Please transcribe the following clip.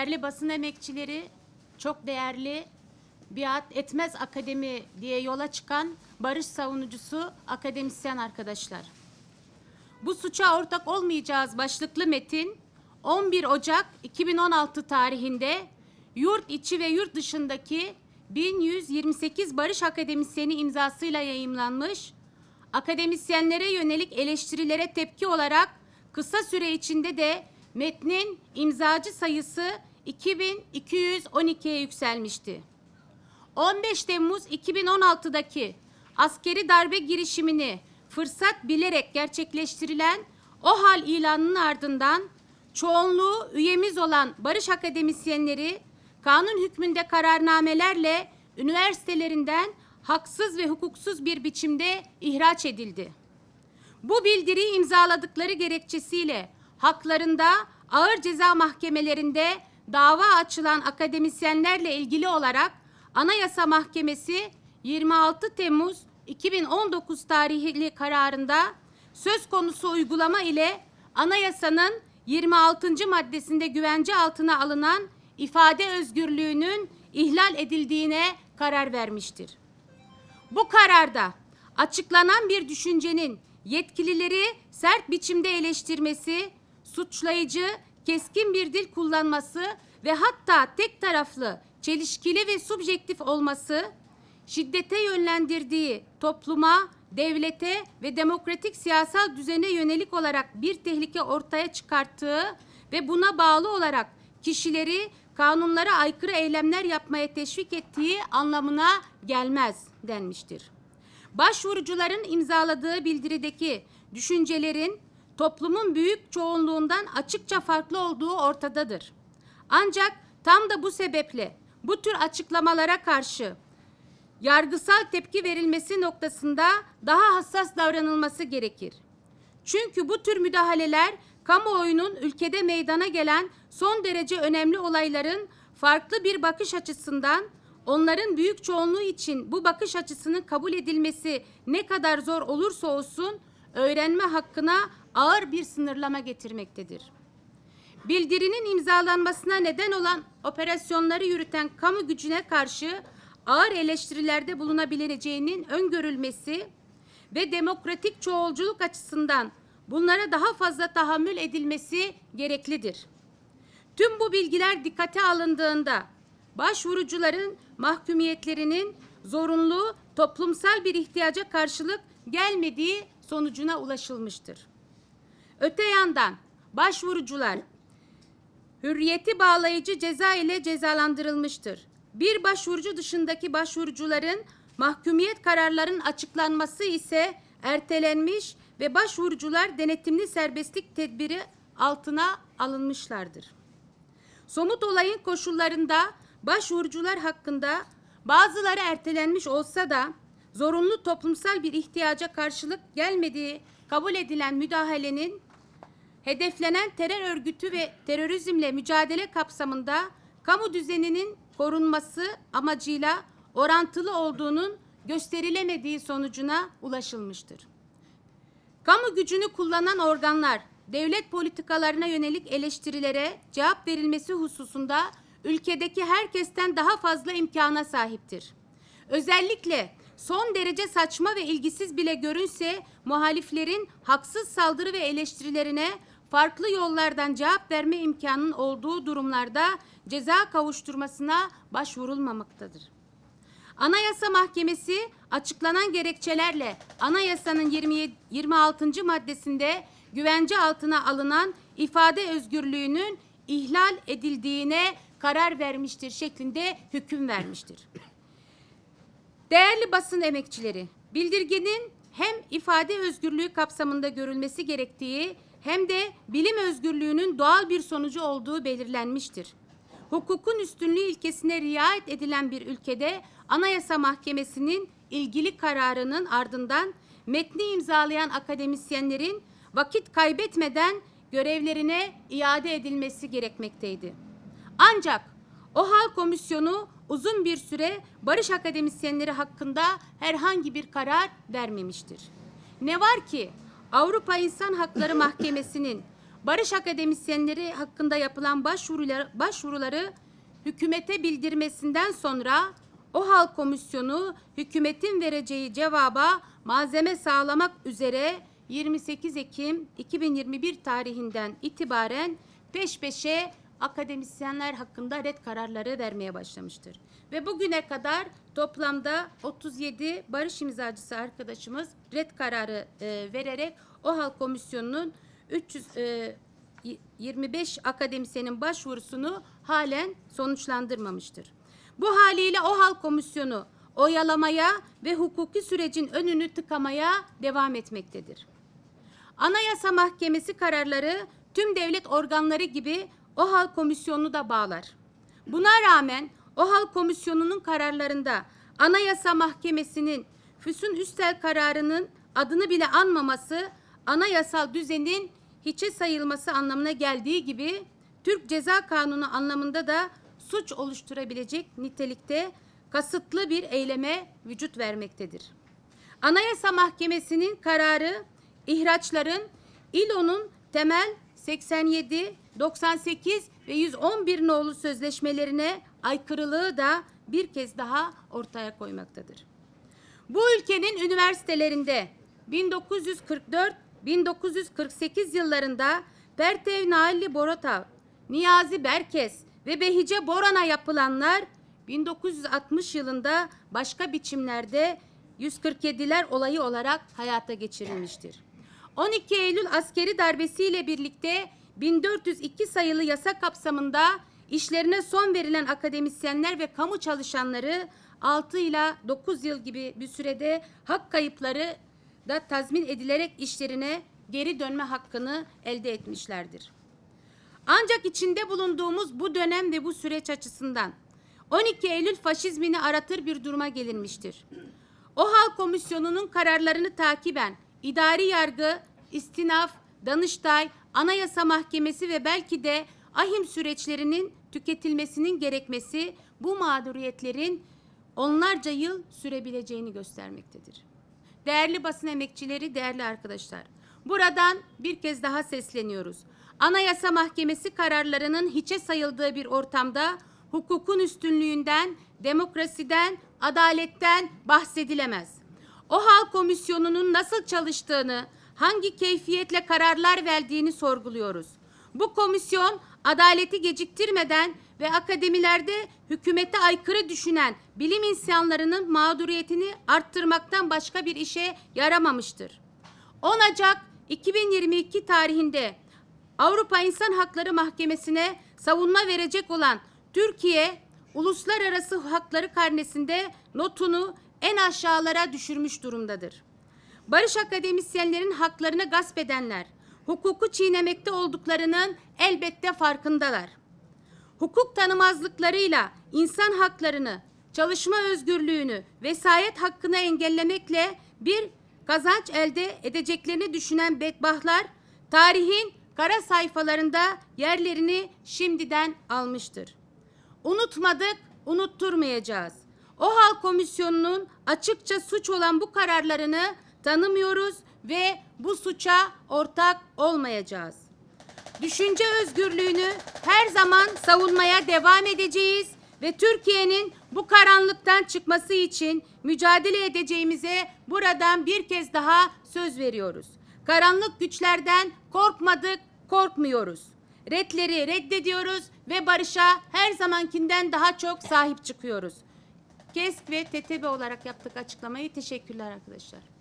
değerli basın emekçileri, çok değerli biat etmez akademi diye yola çıkan barış savunucusu akademisyen arkadaşlar. Bu suça ortak olmayacağız başlıklı metin 11 Ocak 2016 tarihinde yurt içi ve yurt dışındaki 1128 barış akademisyeni imzasıyla yayımlanmış. Akademisyenlere yönelik eleştirilere tepki olarak kısa süre içinde de metnin imzacı sayısı 2212'ye yükselmişti. 15 Temmuz 2016'daki askeri darbe girişimini fırsat bilerek gerçekleştirilen o hal ilanının ardından çoğunluğu üyemiz olan barış akademisyenleri kanun hükmünde kararnamelerle üniversitelerinden haksız ve hukuksuz bir biçimde ihraç edildi. Bu bildiriyi imzaladıkları gerekçesiyle haklarında ağır ceza mahkemelerinde dava açılan akademisyenlerle ilgili olarak Anayasa Mahkemesi 26 Temmuz 2019 tarihli kararında söz konusu uygulama ile anayasanın 26. maddesinde güvence altına alınan ifade özgürlüğünün ihlal edildiğine karar vermiştir. Bu kararda açıklanan bir düşüncenin yetkilileri sert biçimde eleştirmesi, suçlayıcı, keskin bir dil kullanması ve hatta tek taraflı, çelişkili ve subjektif olması, şiddete yönlendirdiği topluma, devlete ve demokratik siyasal düzene yönelik olarak bir tehlike ortaya çıkarttığı ve buna bağlı olarak kişileri kanunlara aykırı eylemler yapmaya teşvik ettiği anlamına gelmez denmiştir. Başvurucuların imzaladığı bildirideki düşüncelerin toplumun büyük çoğunluğundan açıkça farklı olduğu ortadadır. Ancak tam da bu sebeple bu tür açıklamalara karşı yargısal tepki verilmesi noktasında daha hassas davranılması gerekir. Çünkü bu tür müdahaleler kamuoyunun ülkede meydana gelen son derece önemli olayların farklı bir bakış açısından onların büyük çoğunluğu için bu bakış açısının kabul edilmesi ne kadar zor olursa olsun öğrenme hakkına ağır bir sınırlama getirmektedir. Bildirinin imzalanmasına neden olan operasyonları yürüten kamu gücüne karşı ağır eleştirilerde bulunabileceğinin öngörülmesi ve demokratik çoğulculuk açısından bunlara daha fazla tahammül edilmesi gereklidir. Tüm bu bilgiler dikkate alındığında başvurucuların mahkumiyetlerinin zorunlu toplumsal bir ihtiyaca karşılık gelmediği sonucuna ulaşılmıştır. Öte yandan başvurucular hürriyeti bağlayıcı ceza ile cezalandırılmıştır. Bir başvurucu dışındaki başvurucuların mahkumiyet kararlarının açıklanması ise ertelenmiş ve başvurucular denetimli serbestlik tedbiri altına alınmışlardır. Somut olayın koşullarında başvurucular hakkında bazıları ertelenmiş olsa da zorunlu toplumsal bir ihtiyaca karşılık gelmediği kabul edilen müdahalenin hedeflenen terör örgütü ve terörizmle mücadele kapsamında kamu düzeninin korunması amacıyla orantılı olduğunun gösterilemediği sonucuna ulaşılmıştır. Kamu gücünü kullanan organlar devlet politikalarına yönelik eleştirilere cevap verilmesi hususunda ülkedeki herkesten daha fazla imkana sahiptir. Özellikle son derece saçma ve ilgisiz bile görünse muhaliflerin haksız saldırı ve eleştirilerine farklı yollardan cevap verme imkanının olduğu durumlarda ceza kavuşturmasına başvurulmamaktadır. Anayasa Mahkemesi açıklanan gerekçelerle anayasanın 27, 26. maddesinde güvence altına alınan ifade özgürlüğünün ihlal edildiğine karar vermiştir şeklinde hüküm vermiştir. Değerli basın emekçileri, bildirgenin hem ifade özgürlüğü kapsamında görülmesi gerektiği hem de bilim özgürlüğünün doğal bir sonucu olduğu belirlenmiştir. Hukukun üstünlüğü ilkesine riayet edilen bir ülkede Anayasa Mahkemesi'nin ilgili kararının ardından metni imzalayan akademisyenlerin vakit kaybetmeden görevlerine iade edilmesi gerekmekteydi. Ancak o hal komisyonu uzun bir süre barış akademisyenleri hakkında herhangi bir karar vermemiştir. Ne var ki Avrupa İnsan Hakları Mahkemesi'nin barış akademisyenleri hakkında yapılan başvuruları, başvuruları hükümete bildirmesinden sonra o hal komisyonu hükümetin vereceği cevaba malzeme sağlamak üzere 28 Ekim 2021 tarihinden itibaren peş peşe akademisyenler hakkında red kararları vermeye başlamıştır. Ve bugüne kadar toplamda 37 barış imzacısı arkadaşımız red kararı e, vererek OHAL komisyonunun 300 e, y- 25 akademisyenin başvurusunu halen sonuçlandırmamıştır. Bu haliyle OHAL komisyonu oyalamaya ve hukuki sürecin önünü tıkamaya devam etmektedir. Anayasa Mahkemesi kararları tüm devlet organları gibi OHAL komisyonunu da bağlar. Buna rağmen OHAL komisyonunun kararlarında Anayasa Mahkemesi'nin Füsun Üstel kararının adını bile anmaması anayasal düzenin hiçe sayılması anlamına geldiği gibi Türk Ceza Kanunu anlamında da suç oluşturabilecek nitelikte kasıtlı bir eyleme vücut vermektedir. Anayasa Mahkemesi'nin kararı ihraçların İLO'nun temel 87, 98 ve 111 nolu sözleşmelerine aykırılığı da bir kez daha ortaya koymaktadır. Bu ülkenin üniversitelerinde 1944-1948 yıllarında Pertev Nailli Borotav, Niyazi Berkes ve Behice Boran'a yapılanlar 1960 yılında başka biçimlerde 147'ler olayı olarak hayata geçirilmiştir. 12 Eylül askeri darbesiyle birlikte 1402 sayılı yasa kapsamında işlerine son verilen akademisyenler ve kamu çalışanları 6 ila 9 yıl gibi bir sürede hak kayıpları da tazmin edilerek işlerine geri dönme hakkını elde etmişlerdir. Ancak içinde bulunduğumuz bu dönem ve bu süreç açısından 12 Eylül faşizmini aratır bir duruma gelinmiştir. O hal komisyonunun kararlarını takiben idari yargı, istinaf, danıştay, anayasa mahkemesi ve belki de ahim süreçlerinin tüketilmesinin gerekmesi bu mağduriyetlerin onlarca yıl sürebileceğini göstermektedir. Değerli basın emekçileri, değerli arkadaşlar. Buradan bir kez daha sesleniyoruz. Anayasa Mahkemesi kararlarının hiçe sayıldığı bir ortamda hukukun üstünlüğünden, demokrasiden, adaletten bahsedilemez. O hal komisyonunun nasıl çalıştığını, hangi keyfiyetle kararlar verdiğini sorguluyoruz. Bu komisyon adaleti geciktirmeden ve akademilerde hükümete aykırı düşünen bilim insanlarının mağduriyetini arttırmaktan başka bir işe yaramamıştır. 10 Ocak 2022 tarihinde Avrupa İnsan Hakları Mahkemesi'ne savunma verecek olan Türkiye uluslararası hakları karnesinde notunu en aşağılara düşürmüş durumdadır. Barış akademisyenlerin haklarını gasp edenler, hukuku çiğnemekte olduklarının elbette farkındalar. Hukuk tanımazlıklarıyla insan haklarını, çalışma özgürlüğünü, vesayet hakkını engellemekle bir kazanç elde edeceklerini düşünen bedbahtlar tarihin kara sayfalarında yerlerini şimdiden almıştır. Unutmadık, unutturmayacağız. O hal komisyonunun açıkça suç olan bu kararlarını tanımıyoruz ve bu suça ortak olmayacağız. Düşünce özgürlüğünü her zaman savunmaya devam edeceğiz ve Türkiye'nin bu karanlıktan çıkması için mücadele edeceğimize buradan bir kez daha söz veriyoruz. Karanlık güçlerden korkmadık, korkmuyoruz. Redleri reddediyoruz ve barışa her zamankinden daha çok sahip çıkıyoruz. KESK ve TTB olarak yaptık açıklamayı. Teşekkürler arkadaşlar.